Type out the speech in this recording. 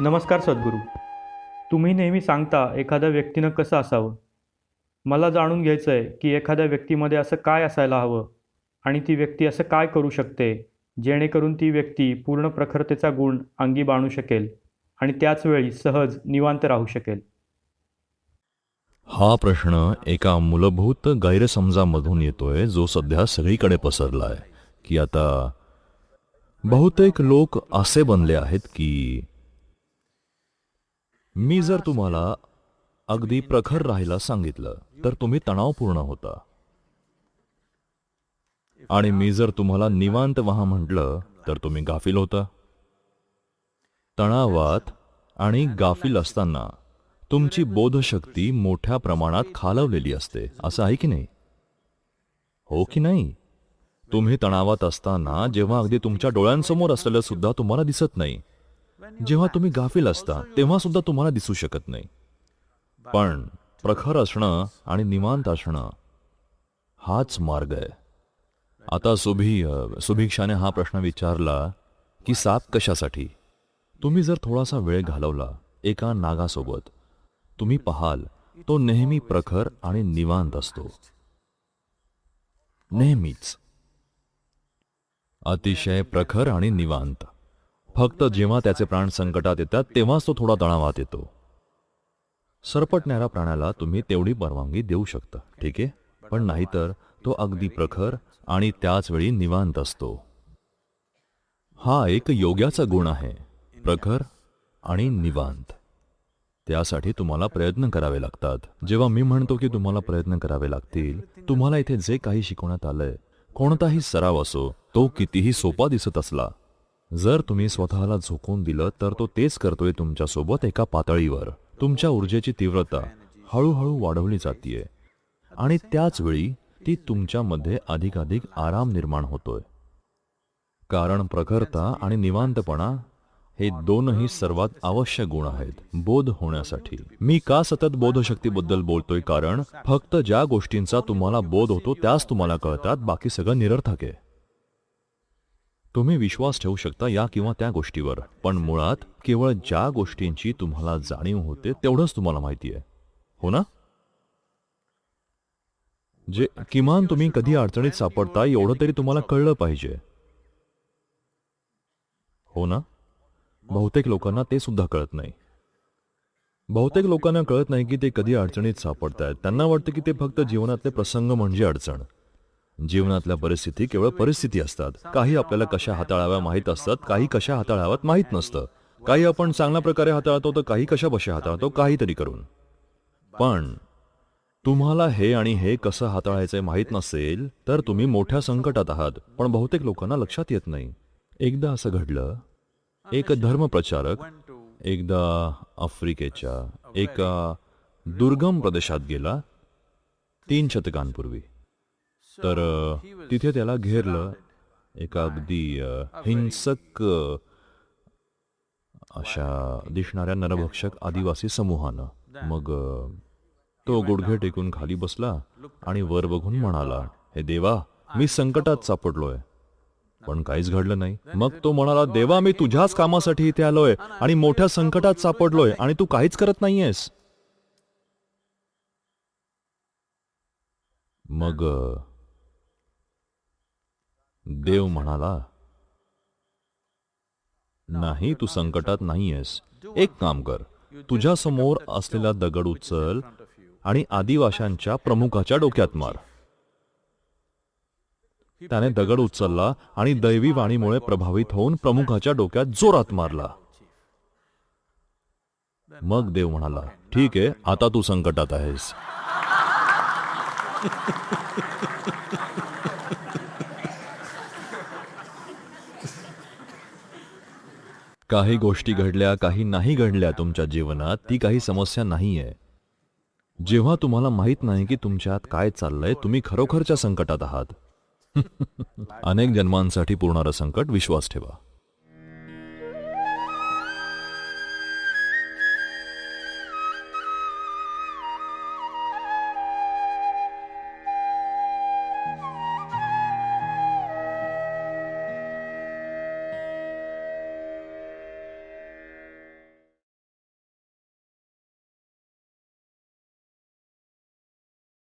नमस्कार सद्गुरू. तुम्ही नेहमी सांगता एखाद्या व्यक्तीनं कसं असावं? मला जाणून घ्यायचं आहे की एखाद्या व्यक्तीमध्ये असं काय असायला हवं आणि ती व्यक्ती असं काय करू शकते जेणेकरून ती व्यक्ती पूर्ण प्रखरतेचा गुण अंगी बाणू शकेल आणि त्याचवेळी सहज निवांत राहू शकेल. हा प्रश्न एका मूलभूत गैरसमजामधून येतोय जो सध्या सगळीकडे पसरला आहे की आता बहुतेक लोक असे बनले आहेत की मी जर तुम्हाला अगदी प्रखर राहायला सांगितलं तर तुम्ही तणावपूर्ण होता. आणि मी जर तुम्हाला निवांत व्हा म्हटलं तर तुम्ही गाफील होता. तणावात आणि गाफील असताना तुमची बोधशक्ती मोठ्या प्रमाणात खालवलेली असते असं आहे की नाही? हो की नाही? तुम्ही तणावात असताना जेव्हा अगदी तुमच्या डोळ्यांसमोर असलेलं सुद्धा तुम्हाला दिसत नाही जेव्हा तुम्ही गाफील असता तेव्हा सुद्धा तुम्हाला दिसू शकत नाही. पण प्रखर असणं आणि निवांत असणं हाच मार्ग आहे. आता सुभी सुभिक्षाने हा प्रश्न विचारला की साप कशासाठी? तुम्ही जर थोडासा वेळ घालवला एका नागासोबत तुम्ही पाहाल तो नेहमी प्रखर आणि निवांत असतो. नेहमीच. अतिशय प्रखर आणि निवांत. फक्त जेव्हा त्याचे प्राण संकटात येतात तेव्हाच तो थोडा तणावात येतो. सरपटणाऱ्या प्राण्याला तुम्ही तेवढी परवानगी देऊ शकता ठीक आहे? पण नाहीतर तो अगदी प्रखर आणि त्याच वेळी निवांत असतो. हा एक योग्याचा गुण आहे प्रखर आणि निवांत. त्यासाठी तुम्हाला प्रयत्न करावे लागतात. जेव्हा मी म्हणतो की तुम्हाला प्रयत्न करावे लागतील तुम्हाला इथे जे काही शिकवण्यात आलंय कोणताही सराव असो तो कितीही सोपा दिसत असला जर तुम्ही स्वतःला झोकून दिलं तर तो तेच करतोय तुमच्यासोबत एका पातळीवर. तुमच्या ऊर्जेची तीव्रता हळूहळू वाढवली जातीये. आणि त्याच वेळी ती तुमच्यामध्ये अधिकाधिक आराम निर्माण होतोय. कारण प्रखरता आणि निवांतपणा हे दोनही सर्वात आवश्यक गुण आहेत बोध होण्यासाठी. मी का सतत बोधशक्तीबद्दल बोलतोय? कारण फक्त ज्या गोष्टींचा तुम्हाला बोध होतो त्याच तुम्हाला कळतात बाकी सगळं निरर्थक आहे. तुम्ही विश्वास ठेवू शकता या किंवा त्या गोष्टीवर. पण मुळात केवळ ज्या गोष्टींची तुम्हाला जाणीव होते तेवढंच तुम्हाला माहिती आहे. हो ना? जे किमान तुम्ही कधी अडचणीत सापडता एवढं तरी तुम्हाला कळलं पाहिजे. हो ना? बहुतेक लोकांना ते सुद्धा कळत नाही. बहुतेक लोकांना कळत नाही की ते कधी अडचणीत सापडत आहेत त्यांना वाटतं की ते फक्त जीवनातले प्रसंग म्हणजे अडचण. जीवनातल्या परिस्थिती केवळ परिस्थिती असतात. काही आपल्याला कशा हाताळाव्या माहीत असतात काही कशा हाताळाव्यात माहीत नसतं. काही आपण चांगल्या प्रकारे हाताळतो तर काही कशा बशा हाताळतो काहीतरी करून. पण तुम्हाला हे आणि हे कसं हाताळायचं माहीत नसेल तर तुम्ही मोठ्या संकटात आहात. पण बहुतेक लोकांना लक्षात येत नाही. एकदा असं घडलं. एक धर्मप्रचारक एकदा आफ्रिकेच्या एका दुर्गम प्रदेशात गेला तीन शतकांपूर्वी. तर अ, तिथे त्याला घेरलं एका अगदी अ, हिंसक अशा दिसणाऱ्या नरभक्षक आदिवासी समूहानं. मग अ, तो गुडघे टेकून खाली बसला आणि वर बघून म्हणाला हे देवा मी संकटात सापडलोय. पण काहीच घडलं नाही. मग तो म्हणाला देवा मी तुझ्याच कामासाठी इथे आलोय आणि मोठ्या संकटात सापडलोय आणि तू काहीच करत नाहीयेस. मग देव म्हणाला नाही तू संकटात नाहीयेस. एक काम कर. तुझ्या समोर असलेला दगड उचल आणि आदिवाशांच्या प्रमुखाच्या डोक्यात मार. त्याने दगड उचलला आणि दैवी वाणीमुळे प्रभावित होऊन प्रमुखाच्या डोक्यात जोरात मारला. मग देव म्हणाला ठीक आहे आता तू संकटात आहेस. काही गोष्टी घडल्या काही नाही घडल्या तुमच्या जीवनात ती काही समस्या नाहीये. जेव्हा तुम्हाला माहीत नाही की तुमच्यात काय चाललंय तुम्ही खरोखरच्या संकटात आहात. अनेक जन्मांसाठी पुरणारं संकट विश्वास ठेवा.